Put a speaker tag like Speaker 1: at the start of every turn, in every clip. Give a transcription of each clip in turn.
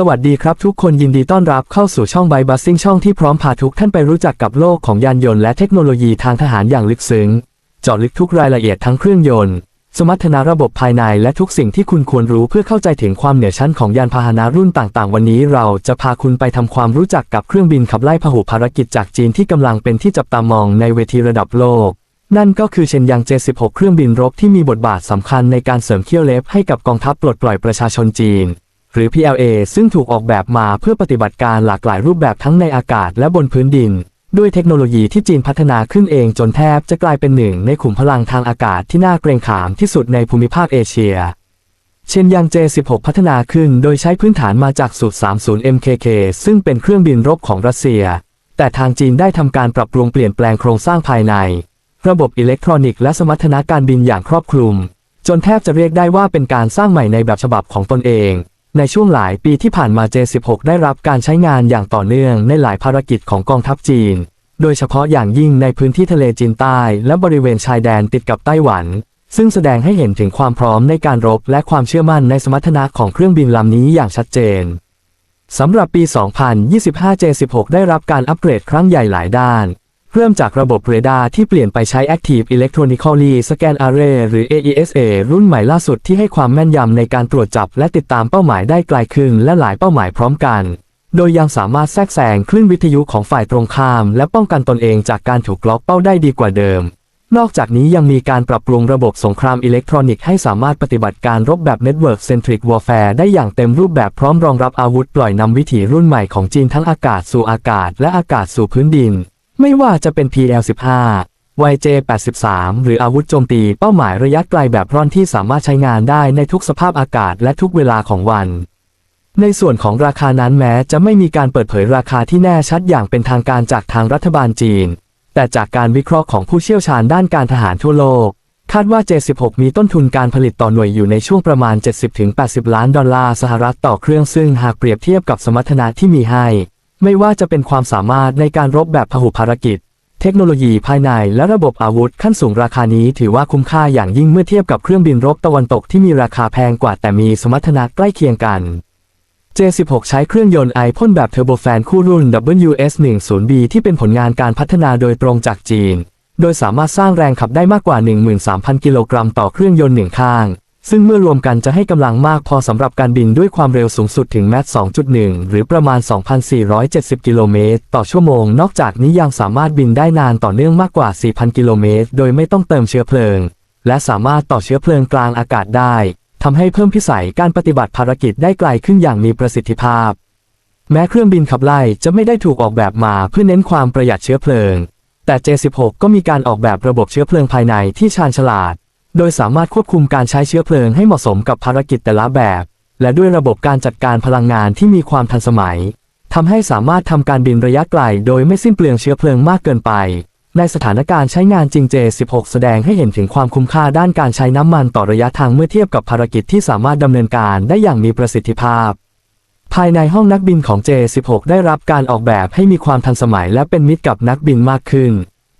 Speaker 1: สวัสดีครับทุกคนยินดีต้อนรับเข้าสู่ช่องไบบัสซิ่งช่องที่พร้อมพาทุกท่านไปรู้จักกับโลกของยานยนต์และเทคโนโลยีทางทหารอย่างลึกซึ้งเจาะลึกทุกรายละเอียดทั้งเครื่องยนต์ สมรรถนะระบบภายในและทุกสิ่งที่คุณควรรู้เพื่อเข้าใจถึงความเหนือชั้นของยานพาหนะรุ่นต่างๆ วันนี้เราจะพาคุณไปทำความรู้จักกับเครื่องบินขับไล่พหุภารกิจจากจีนที่กำลังเป็นที่จับตามองในเวทีระดับโลก นั่นก็คือเชนยัง J16 เครื่องบินรบที่มีบทบาทสำคัญในการเสริมเขี้ยวเล็บให้กับกองทัพปลดปล่อยประชาชนจีน หรือ PLA ซึ่งถูกออกแบบมาเพื่อปฏิบัติการหลากหลายรูปแบบทั้งในอากาศและบนพื้นดิน ด้วยเทคโนโลยีที่จีนพัฒนาขึ้นเองจนแทบจะกลายเป็นหนึ่งในขุมพลังทางอากาศที่น่าเกรงขามที่สุดในภูมิภาคเอเชีย เช่นยัง J16 พัฒนาขึ้นโดยใช้พื้นฐานมาจากสูตร 30 MKK ซึ่งเป็นเครื่องบินรบของรัสเซีย แต่ทางจีนได้ทำการปรับปรุงเปลี่ยนแปลงโครงสร้างภายใน ระบบอิเล็กทรอนิกส์และสมรรถนะการบินอย่างครอบคลุมจนแทบจะเรียกได้ว่าเป็นการสร้างใหม่ในแบบฉบับของตนเอง ในช่วงหลายปีที่ผ่านมา J16 ได้รับการใช้งานอย่างต่อเนื่องในหลายภารกิจของกองทัพจีน โดยเฉพาะอย่างยิ่งในพื้นที่ทะเลจีนใต้และบริเวณชายแดนติดกับไต้หวัน ซึ่งแสดงให้เห็นถึงความพร้อมในการรบและความเชื่อมั่นในสมรรถนะของเครื่องบินลำนี้อย่างชัดเจนสำหรับปี 2025 J16 ได้รับการอัปเกรดครั้งใหญ่หลายด้าน เริ่มจากระบบเรดาร์ที่เปลี่ยนไปใช้ Active Electronically Scan Array หรือ AESA รุ่นใหม่ล่าสุดที่ให้ความแม่นยำในการตรวจจับและติดตามเป้าหมายได้ไกลขึ้นและหลายเป้าหมายพร้อมกัน โดยยังสามารถแทรกแซงคลื่นวิทยุของฝ่ายตรงข้าม และป้องกันตนเองจากการถูกล็อกเป้าได้ดีกว่าเดิม นอกจากนี้ยังมีการปรับปรุงระบบสงครามอิเล็กทรอนิกส์ให้สามารถปฏิบัติการรบแบบ Network Centric Warfare ได้อย่างเต็มรูปแบบพร้อมรองรับอาวุธปล่อยนำวิถีรุ่นใหม่ของจีนทั้งอากาศสู่อากาศ และอากาศสู่พื้นดิน ไม่ว่าจะเป็น PL-15 YJ-83 หรืออาวุธโจมตีเป้าหมายระยะไกลแบบร่อนที่สามารถใช้งานได้ในทุกสภาพอากาศและทุกเวลาของวัน ในส่วนของราคานั้นแม้จะไม่มีการเปิดเผยราคาที่แน่ชัดอย่างเป็นทางการจากทางรัฐบาลจีน แต่จากการวิเคราะห์ของผู้เชี่ยวชาญด้านการทหารทั่วโลก คาดว่า J16 มีต้นทุนการผลิตต่อหน่วยอยู่ในช่วงประมาณ 70-80 ล้านดอลลาร์สหรัฐต่อเครื่องซึ่งหากเปรียบเทียบกับสมรรถนะที่มีให้ ไม่ว่าจะเป็นความสามารถในการรบแบบพหุภารกิจ เทคโนโลยีภายในและระบบอาวุธขั้นสูงราคานี้ถือว่าคุ้มค่าอย่างยิ่งเมื่อเทียบกับเครื่องบินรบตะวันตกที่มีราคาแพงกว่าแต่มีสมรรถนะใกล้เคียงกัน J16 ใช้เครื่องยนต์ไอพ่นแบบเทอร์โบแฟนคู่รุ่น WS10B ที่เป็นผลงานการพัฒนาโดยตรงจากจีน โดยสามารถสร้างแรงขับได้มากกว่า 13,000 กิโลกรัมต่อเครื่องยนต์หนึ่งข้าง ซึ่งเมื่อรวมกันจะให้กำลังมากพอสำหรับการบินด้วยความเร็วสูงสุดถึงแมท2.1 หรือประมาณ 2,470 กิโลเมตรต่อชั่วโมง นอกจากนี้ยังสามารถบินได้นานต่อเนื่องมากกว่า 4,000 กิโลเมตร โดยไม่ต้องเติมเชื้อเพลิง และสามารถต่อเชื้อเพลิงกลางอากาศได้ทำให้เพิ่มพิสัยการปฏิบัติภารกิจได้ไกลขึ้นอย่างมีประสิทธิภาพ แม้เครื่องบินขับไล่จะไม่ได้ถูกออกแบบมาเพื่อเน้นความประหยัดเชื้อเพลิง แต่ J16 ก็มีการออกแบบระบบเชื้อเพลิงภายในที่ชาญฉลาด โดยสามารถควบคุมการใช้เชื้อเพลิงให้เหมาะสมกับภารกิจแต่ละแบบ และด้วยระบบการจัดการพลังงานที่มีความทันสมัยทำให้สามารถทำการบินระยะไกลโดยไม่สิ้นเปลืองเชื้อเพลิงมากเกินไป ในสถานการณ์ใช้งานจริง J16 แสดงให้เห็นถึงความคุ้มค่าด้านการใช้น้ำมันต่อระยะทางเมื่อเทียบกับภารกิจที่สามารถดำเนินการได้อย่างมีประสิทธิภาพ ภายในห้องนักบินของ J16 ได้รับการออกแบบให้มีความทันสมัยและเป็นมิตรกับนักบินมากขึ้น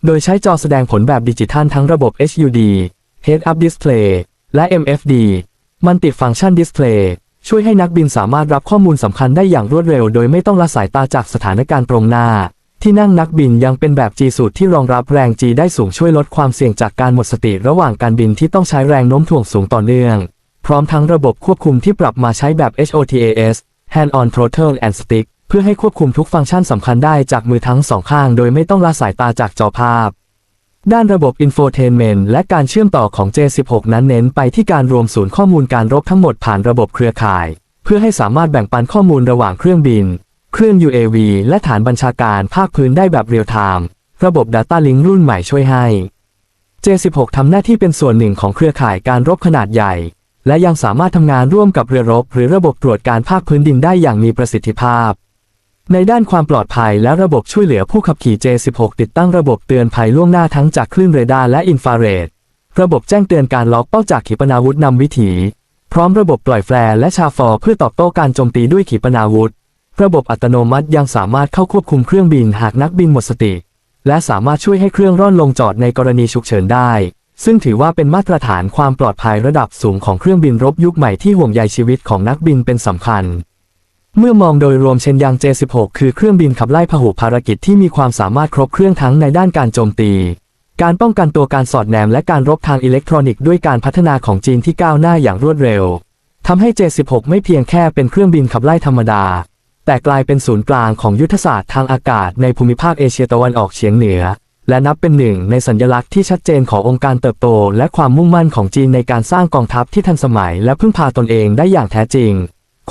Speaker 1: โดยใช้จอแสดงผลแบบดิจิทัลทั้งระบบ HUD Head-Up Display และ MFD Multi-Function Display ช่วยให้นักบินสามารถรับข้อมูลสำคัญได้อย่างรวดเร็ว โดยไม่ต้องละสายตาจากสถานการณ์ตรงหน้า ที่นั่งนักบินยังเป็นแบบ G สูตรที่รองรับแรง G ได้สูงช่วยลดความเสี่ยงจากการหมดสติระหว่างการบินที่ต้องใช้แรงโน้มถ่วงสูงต่อเนื่อง พร้อมทั้งระบบควบคุมที่ปรับมาใช้แบบ HOTAS Hand on Throttle and Stick เพื่อให้ควบคุมทุกฟังก์ชันสำคัญได้จากมือทั้งสองข้าง โดยไม่ต้องละสายตาจากจอภาพ ด้านระบบ Infotainment และการเชื่อมต่อของ J16 นั้นเน้นไปที่การรวมศูนย์ข้อมูลการรบทั้งหมดผ่านระบบเครือข่าย เพื่อให้สามารถแบ่งปันข้อมูลระหว่างเครื่องบิน เครื่อง UAV และฐานบัญชาการภาคพื้นได้แบบเรียลไทม์ระบบ Data Link รุ่นใหม่ช่วยให้ J16 ทำหน้าที่เป็นส่วนหนึ่งของเครือข่ายการรบขนาดใหญ่ และยังสามารถทำงานร่วมกับเรือรบ หรือระบบตรวจการภาคพื้นดินได้อย่างมีประสิทธิภาพ ในด้านความปลอดภัยและระบบช่วยเหลือผู้ขับขี่ J16 ติดตั้งระบบเตือนภัยล่วงหน้าทั้งจากคลื่นเรดาร์และอินฟราเรด ระบบแจ้งเตือนการล็อกเป้าจากขีปนาวุธนำวิถี พร้อมระบบปล่อยแฟร์และชาฟอร์เพื่อตอบโต้การโจมตีด้วยขีปนาวุธ ระบบอัตโนมัติยังสามารถเข้าควบคุมเครื่องบินหากนักบินหมดสติ และสามารถช่วยให้เครื่องร่อนลงจอดในกรณีฉุกเฉินได้ ซึ่งถือว่าเป็นมาตรฐานความปลอดภัยระดับสูงของเครื่องบินรบยุคใหม่ที่ห่วงใยชีวิตของนักบินเป็นสำคัญ เมื่อมองโดยรวมเชนยาง J16 คือเครื่องบินขับไล่พหุภารกิจที่มีความสามารถครบเครื่องทั้งในด้านการโจมตี การป้องกันตัวการสอดแนมและการรบทางอิเล็กทรอนิกส์ด้วยการพัฒนาของจีนที่ก้าวหน้าอย่างรวดเร็วทำให้ J16 ไม่เพียงแค่เป็นเครื่องบินขับไล่ธรรมดา แต่กลายเป็นศูนย์กลางของยุทธศาสตร์ทางอากาศในภูมิภาคเอเชียตะวันออกเฉียงเหนือ และนับเป็นหนึ่งในสัญลักษณ์ที่ชัดเจนขององค์การเติบโต และความมุ่งมั่นของจีนในการสร้างกองทัพที่ทันสมัย และพึ่งพาตนเองได้อย่างแท้จริง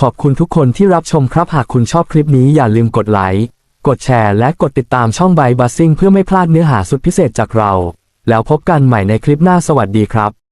Speaker 1: ขอบคุณทุกคนที่รับชมครับหากคุณชอบคลิปนี้อย่าลืมกดไลค์ กดแชร์และกดติดตามช่องไบบัสซิ่งเพื่อไม่พลาดเนื้อหาสุดพิเศษจากเรา แล้วพบกันใหม่ในคลิปหน้าสวัสดีครับ